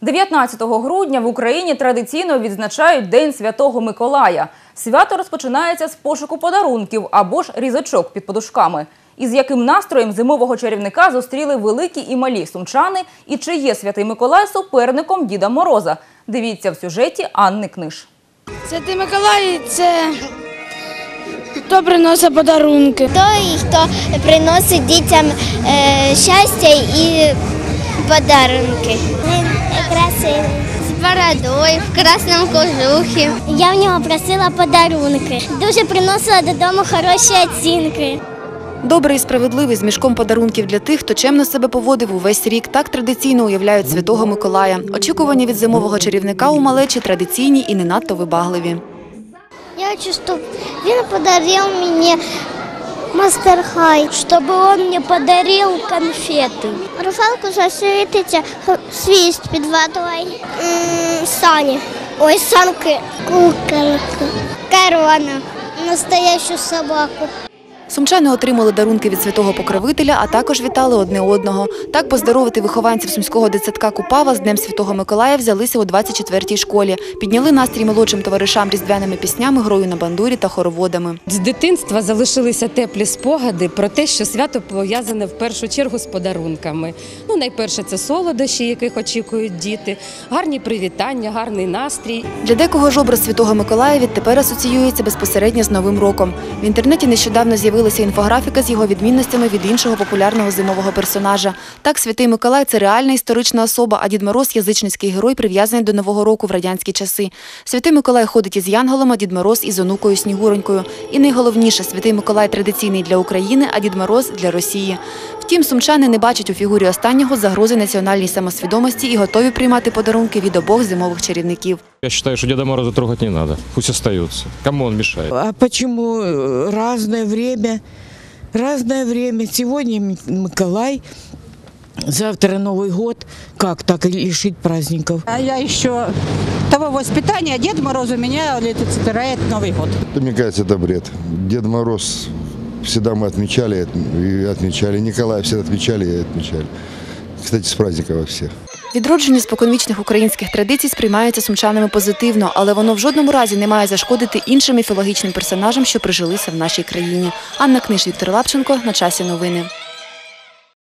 19 грудня в Україні традиційно відзначають День Святого Миколая. Свято розпочинається з пошуку подарунків або ж різочок під подушками. Із яким настроєм зимового чарівника зустріли великі і малі сумчани, і чи є святий Миколай суперником Діда Мороза? Дивіться в сюжеті Анни Книж. Святий Миколай це хто приносить подарунки. той, хто приносить дітям е, щастя і подарунки. Він. З бородою, в красному кожухі. Я в нього просила подарунки. Дуже приносила додому хороші оцінки. Добрий і справедливий з мішком подарунків для тих, хто чемно себе поводив увесь рік. Так традиційно уявляють Святого Миколая. Очікування від зимового чарівника у малечі традиційні і не надто вибагливі. Я хочу, чтобы він подарил мне Мастер Хай, чтобы он мне подарил конфеты. Руфалку засвітиться свіст під водою. Сані. Ой, санки. Куколка. Корона. Настоящу собаку. Сумчани отримали дарунки від святого покровителя, а також вітали одне одного. Так поздоровити вихованців сумського дитсадка Купава з Днем Святого Миколая взялися у 24-й школі. Підняли настрій молодшим товаришам різдвяними піснями, грою на бандурі та хороводами. З дитинства залишилися теплі спогади про те, що свято пов'язане в першу чергу з подарунками. Ну, найперше, це солодощі, яких очікують діти, гарні привітання, гарний настрій. Для декого ж образ Святого Миколая відтепер асоціюється безпосередньо з Новим роком. В інтернеті нещодавно з'явилася інфографіка з його відмінностями від іншого популярного зимового персонажа. Так, Святий Миколай це реальна історична особа, а Дід Мороз – язичницький герой, прив'язаний до Нового року в радянські часи. Святий Миколай ходить із Янголом, а Дід Мороз із онукою Снігуронькою. І найголовніше, Святий Миколай традиційний для України, а Дід Мороз – для Росії. Втім, сумчани не бачать у фігурі останнього загрози національній самосвідомості і готові приймати подарунки від обох зимових чарівників. Я считаю, что Деда Мороза трогать не надо. Пусть остается. Кому он мешает? А почему э, разное время? Разное время. Сегодня М- Николай, завтра Новый год. Как так лишить праздников? А я еще того воспитания Дед Мороз у меня олицетворяет Новый год. Это, Мне кажется, это бред. Дед Мороз всегда мы отмечали отмечали. Николая всегда отмечали и отмечали. Кстати, с праздником всех. Відродження споконвічних українських традицій сприймається сумчанами позитивно, але воно в жодному разі не має зашкодити іншим міфологічним персонажам, що прижилися в нашій країні. Анна Книж, Віктор Лапченко. На часі новини.